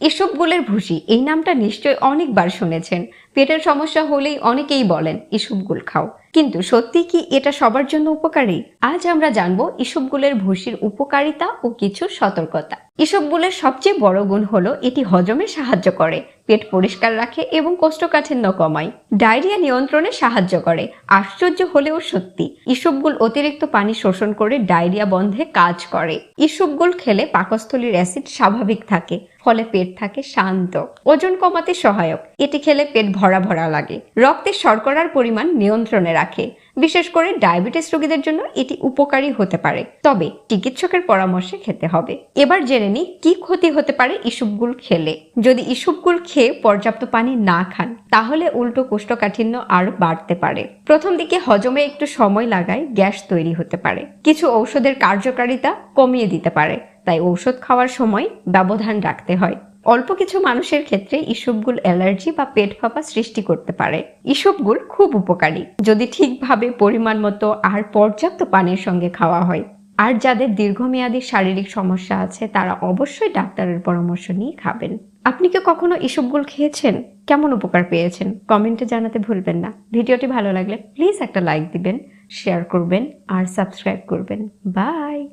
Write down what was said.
ইসবগুলের ভুষি এই নামটা নিশ্চয় অনেকবার শুনেছেন। পেটের সমস্যা হলেই অনেকেই বলেন ইসবগুল খাও। কিন্তু সত্যি কি এটা সবার জন্য উপকারী? আজ আমরা জানব ইসবগুলের ভুসির উপকারিতা ও কিছু সতর্কতা। ইসবগুলের সবচেয়ে বড় গুণ হলো এটি হজমে সাহায্য করে, পেট পরিষ্কার রাখে এবং কোষ্ঠকাঠিন্য কমায়। ডায়রিয়া নিয়ন্ত্রণে সাহায্য করে, আশ্চর্য হলেও সত্যি। ইসবগুল অতিরিক্ত পানি শোষণ করে ডায়রিয়া বন্ধে কাজ করে। ইসবগুল খেলে পাকস্থলীর অ্যাসিড স্বাভাবিক থাকে, ফলে পেট থাকে শান্ত। ওজন কমাতে সহায়ক। এটি খেলে পেট ভরা ভরা লাগে। রক্তে শর্করার পরিমাণ নিয়ন্ত্রণে রাখে। বিশেষ করে ডায়াবেটিস রোগীদের জন্য এটি উপকারী হতে পারে। তবে চিকিৎসকের পরামর্শে খেতে হবে। এবার জেনে নিই, কি ক্ষতি হতে পারে ইসুপগুল খেলে। যদি ইসুপগুল খেয়ে পর্যাপ্ত পানি না খান, তাহলে উল্টো কোষ্ঠকাঠিন্য আরও বাড়তে পারে। প্রথম দিকে হজমে একটু সময় লাগায় গ্যাস তৈরি হতে পারে। কিছু ঔষধের কার্যকারিতা কমিয়ে দিতে পারে। তাই ঔষধ খাওয়ার সময় ব্যবধান রাখতে হয়। অল্প কিছু মানুষের ক্ষেত্রে ইসবগুল অ্যালার্জি বা পেট ফাঁপা সৃষ্টি করতে পারে। ইসবগুল খুব উপকারী। যদি ঠিকভাবে পরিমাণ মতো আর পর্যাপ্ত পানির সঙ্গে খাওয়া হয়। আর যাদের দীর্ঘমেয়াদী শারীরিক সমস্যা আছে, তারা অবশ্যই ডাক্তারের পরামর্শ নিয়ে খাবেন। আপনি কি কখনো ইসবগুল খেয়েছেন? কেমন উপকার পেয়েছেন? কমেন্টে জানাতে ভুলবেন না। ভিডিওটি ভালো লাগলে প্লিজ একটা লাইক দিবেন, শেয়ার করবেন আর সাবস্ক্রাইব করবেন। বাই!